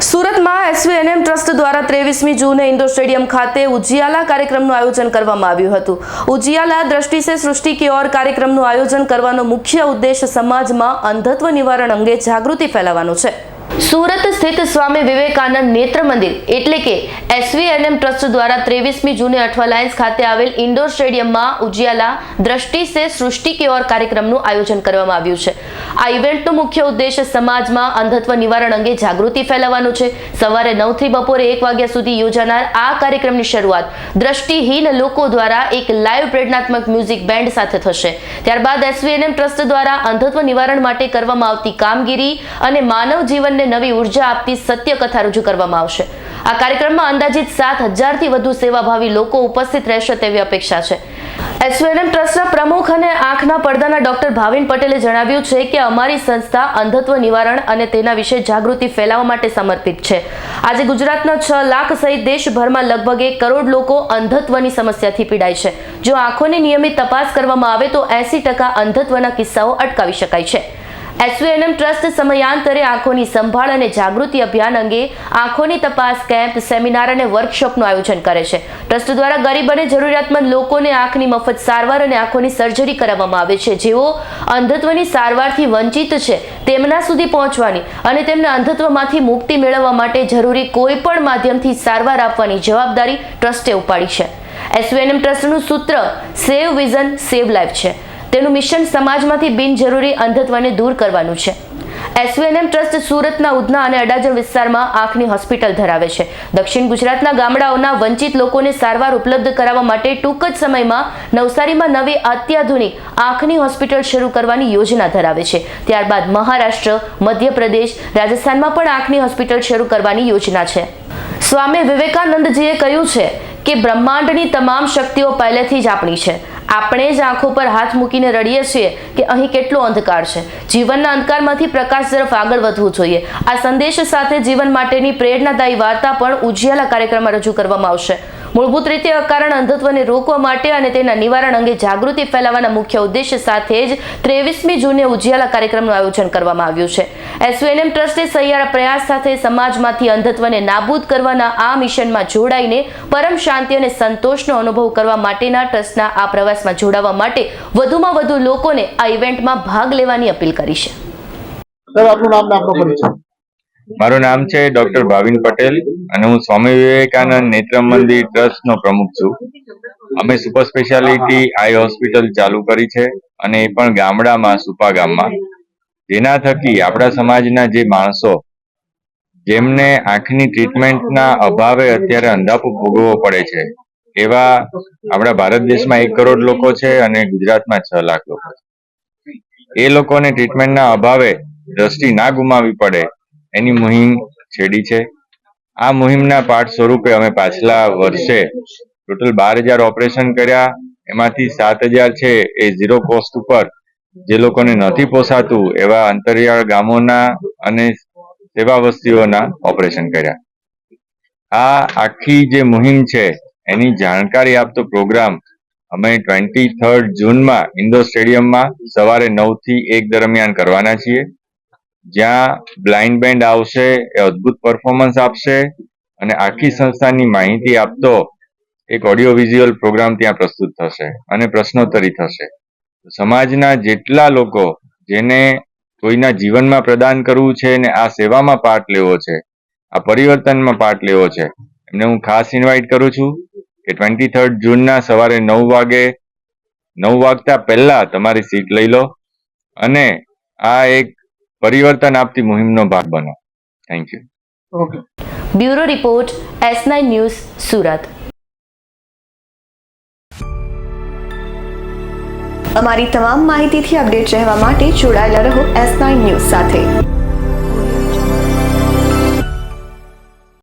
સુરતમાં એસવીએનએમ ટ્રસ્ટ દ્વારા ત્રેવીસમી જૂને ઇન્ડોર સ્ટેડિયમ ખાતે ઉજિયાલા કાર્યક્રમનું આયોજન કરવામાં આવ્યું હતું. ઉજિયાલા દ્રષ્ટિ સે સૃષ્ટિ કે ઓર કાર્યક્રમનું આયોજન કરવાનો મુખ્ય ઉદ્દેશ સમાજમાં અંધત્વ નિવારણ અંગે જાગૃતિ ફેલાવવાનો છે. સુરત સ્થિત સ્વામી વિવેકાનંદ નેત્ર મંદિર એટલે કે એસવીએનએમ ટ્રસ્ટ દ્વારા ત્રેવીસમી જૂને અઠવાલાયન્સ ખાતે આવેલ ઇન્ડોર સ્ટેડિયમમાં ઉજિયાલા દ્રષ્ટિ સે સૃષ્ટિ કે ઓર કાર્યક્રમનું આયોજન કરવામાં આવ્યું છે. આ ઇવેન્ટનો મુખ્ય ઉદ્દેશ સમાજમાં અંધત્વ નિવારણ અંગે જાગૃતિ ફેલાવવાનો છે. સવારે નવથી બપોરે એક વાગ્યા સુધી યોજાનાર આ કાર્યક્રમની શરૂઆત દ્રષ્ટિહીન લોકો દ્વારા એક લાઈવ પ્રેરણાત્મક મ્યુઝિક બેન્ડ સાથે થશે. ત્યારબાદ એસવીએનએમ ટ્રસ્ટ દ્વારા અંધત્વ નિવારણ માટે કરવામાં આવતી કામગીરી અને માનવ જીવનને નવી ઊર્જા આપતી સત્ય કથા રજૂ કરવામાં આવશે. આ કાર્યક્રમમાં અંદાજિત સાત હજારથી વધુ સેવાભાવી લોકો ઉપસ્થિત રહેશે તેવી અપેક્ષા છે. એસવીએનએમ ટ્રસ્ટના પ્રમુખ અને આંખના પડદાના ડોક્ટર ભાવિન પટેલે જણાવ્યું છે કે અમારી સંસ્થા અંધત્વ નિવારણ અને તેના વિશે જાગૃતિ ફેલાવવા માટે સમર્પિત છે. આજે ગુજરાતના છ લાખ સહિત દેશભરમાં લગભગ એક કરોડ લોકો અંધત્વની સમસ્યાથી પીડાય છે. જો આંખોની નિયમિત તપાસ કરવામાં આવે તો એસી ટકા અંધત્વના કિસ્સાઓ અટકાવી શકાય છે. એસવીએનએમ ટ્રસ્ટ સમયાંતરે આંખોની સંભાળ અને જાગૃતિ અભિયાન અંગે આંખોની તપાસ કેમ્પ, સેમિનાર અને વર્કશોપનું આયોજન કરે છે. ટ્રસ્ટ દ્વારા ગરીબ અને જરૂરિયાતમંદ લોકોને આંખની મફત સારવાર અને આંખોની સર્જરી કરાવવામાં આવે છે. જેઓ અંધત્વની સારવારથી વંચિત છે, તેમના સુધી પહોંચવાની અને તેમને અંધત્વમાંથી મુક્તિ મેળવવા માટે જરૂરી કોઈ પણ માધ્યમથી સારવાર આપવાની જવાબદારી ટ્રસ્ટે ઉપાડી છે. એસવીએનએમ ટ્રસ્ટનું સૂત્ર સેવ વિઝન સેવ લાઈફ છે. તેનું મિશન સમાજમાંથી બિનજરૂરી અંધત્વને દૂર કરવાનું છે. એસવીએનએમ ટ્રસ્ટ સુરતના ઉધના અને અડાજણ વિસ્તારમાં આંખની હોસ્પિટલ ધરાવે છે. દક્ષિણ ગુજરાતના ગામડાઓના વંચિત લોકોને સારવાર ઉપલબ્ધ કરાવવા માટે ટૂંક જ સમયમાં નવસારીમાં નવી અત્યાધુનિક આંખની હોસ્પિટલ શરૂ કરવાની યોજના ધરાવે છે. ત્યારબાદ મહારાષ્ટ્ર, મધ્યપ્રદેશ, રાજસ્થાનમાં પણ આંખની હોસ્પિટલ શરૂ કરવાની યોજના છે. સ્વામી વિવેકાનંદજીએ કહ્યું છે કે બ્રહ્માંડની તમામ શક્તિઓ પહેલેથી જ આપણી છે. આપણે જ આંખો પર હાથ મૂકીને રડીએ છીએ કે અહીં કેટલો અંધકાર છે. જીવનના અંધકારમાંથી પ્રકાશ તરફ આગળ વધવું જોઈએ. આ સંદેશ સાથે જીવન માટેની પ્રેરણાદાયી વાર્તા પણ ઉજિયાલા કાર્યક્રમમાં રજૂ કરવામાં આવશે. મૂળભૂત રીતે અકારણ અંધત્વને રોકવા માટે અને તેના નિવારણ અંગે જાગૃતિ ફેલાવવાના મુખ્ય ઉદ્દેશ્ય સાથે જ ત્રેવીસમી જૂને ઉજિયાલા કાર્યક્રમનું આયોજન કરવામાં આવ્યું છે. એસવીએનએમ ટ્રસ્ટે સહિયારા પ્રયાસ સાથે સમાજમાંથી અંધત્વને નાબૂદ કરવાના આ મિશનમાં જોડાઈને પરમ શાંતિ અને સંતોષનો અનુભવ કરવા માટેના ટ્રસ્ટના આ પ્રવાસમાં જોડાવા માટે વધુમાં વધુ લોકોને આ ઇવેન્ટમાં ભાગ લેવાની અપીલ કરી છે. સર આપનું નામ આપનો પરિચય. મારું નામ છે ડોક્ટર ભાવિન પટેલ અને હું સ્વામી વિવેકાનંદ નેત્ર મંદિર ટ્રસ્ટ નો પ્રમુખ છું. અમે સુપર સ્પેશિયાલિટી આઈ હોસ્પિટલ ચાલુ કરી છે અને એ પણ ગામડામાં, સુપા ગામમાં. જેના થકી આપણા સમાજના જે માણસો, જેમને આંખની ટ્રીટમેન્ટના અભાવે અત્યારે અંધાપો ભોગવવો પડે છે, એવા આપણા ભારત દેશમાં એક કરોડ લોકો છે અને ગુજરાતમાં છ લાખ લોકો છે. એ લોકોને ટ્રીટમેન્ટના અભાવે દ્રષ્ટિ ના ગુમાવવી પડે એની મુહિમ છેડી છે. આ મુહિમના પાઠ સ્વરૂપે અમે પાછલા વર્ષે ટોટલ બાર હજાર ઓપરેશન કર્યા. એમાંથી સાત હજાર છે એ ઝીરો કોસ્ટ ઉપર. જે લોકોને નથી પોસાતું એવા અંતરિયાળ ગામોના અને સેવા વસ્તીઓના ઓપરેશન કર્યા. આ આખી જે મુહિમ છે, એની જાણકારી આપતો પ્રોગ્રામ અમે ટ્વેન્ટી થર્ડ જૂનમાં ઇન્ડોર સ્ટેડિયમમાં સવારે નવથી એક દરમિયાન કરવાના છીએ. જ્યાં બ્લાઇન્ડ બેન્ડ આવશે, એ અદ્ભુત પરફોર્મન્સ આપશે અને આખી સંસ્થાની માહિતી આપતો એક ઓડિયો વિઝ્યુઅલ પ્રોગ્રામ ત્યાં પ્રસ્તુત થશે અને પ્રશ્નોત્તરી થશે. સમાજના જેટલા લોકો જેને કોઈના જીવનમાં પ્રદાન કરવું છે ને આ સેવામાં પાર્ટ લેવો છે, આ પરિવર્તનમાં પાર્ટ લેવો છે, એમને હું ખાસ ઇન્વાઇટ કરું છું કે ટ્વેન્ટી થર્ડ જૂનના સવારે નવ વાગે, નવ વાગતા પહેલા તમારી સીટ લઈ લો અને આ એક પરિવર્તન આપતી મુહિમનો ભાગ બનો. Thank you okay bureau report S nine news Surat. અમારી તમામ માહિતીથી અપડેટ રહેવા માટે જોડાયેલા રહો એસ નાઇન ન્યૂઝ સાથે.